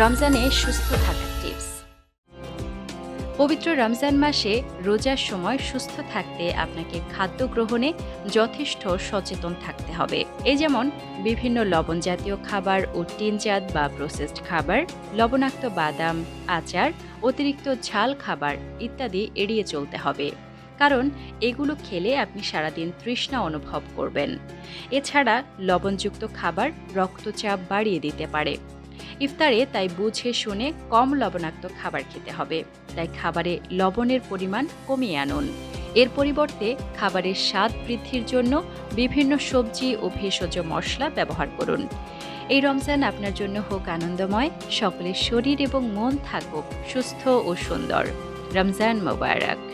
রমজানে সুস্থ থাকার টিপস পবিত্র রমজান মাসে রোজার সময় সুস্থ থাকতে আপনাকে খাদ্য গ্রহণে যথেষ্ট সচেতন থাকতে হবে। এই যেমন বিভিন্ন লবণ জাতীয় খাবার ও টিনজাত বা প্রসেসড খাবার, লবণাক্ত বাদাম, আচার, অতিরিক্ত ঝাল খাবার ইত্যাদি এড়িয়ে চলতে হবে। কারণ এগুলো খেলে আপনি সারাদিন তৃষ্ণা অনুভব করবেন। এছাড়া লবণযুক্ত খাবার রক্তচাপ বাড়িয়ে দিতে পারে। ইফতারে তাই বুঝে শুনে কম লবণাক্ত খাবার খেতে হবে। তাই খাবারে লবণের পরিমাণ কমিয়ে আনুন। এর পরিবর্তে খাবারের স্বাদ বৃদ্ধির জন্য বিভিন্ন সবজি ও ভেষজ মশলা ব্যবহার করুন। এই রমজান আপনার জন্য হোক আনন্দময়, সকলের শরীর এবং মন থাকুক সুস্থ ও সুন্দর। রমজান মোবারক।